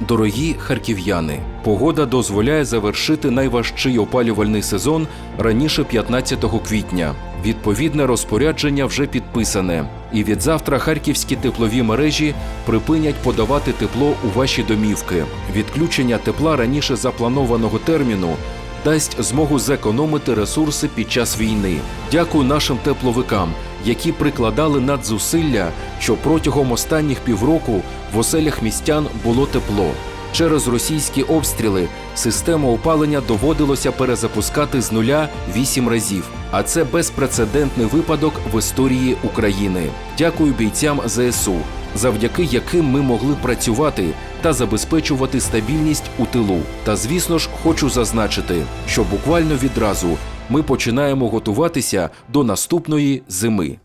Дорогі харків'яни, погода дозволяє завершити найважчий опалювальний сезон раніше 15 квітня. Відповідне розпорядження вже підписане, і від завтра харківські теплові мережі припинять подавати тепло у ваші домівки. Відключення тепла раніше запланованого терміну дасть змогу зекономити ресурси під час війни. Дякую нашим тепловикам, які прикладали надзусилля, що протягом останніх півроку в оселях містян було тепло. Через російські обстріли систему опалення доводилося перезапускати з нуля вісім разів. А це безпрецедентний випадок в історії України. Дякую бійцям ЗСУ, завдяки яким ми могли працювати та забезпечувати стабільність у тилу. Та звісно ж, хочу зазначити, що буквально відразу ми починаємо готуватися до наступної зими.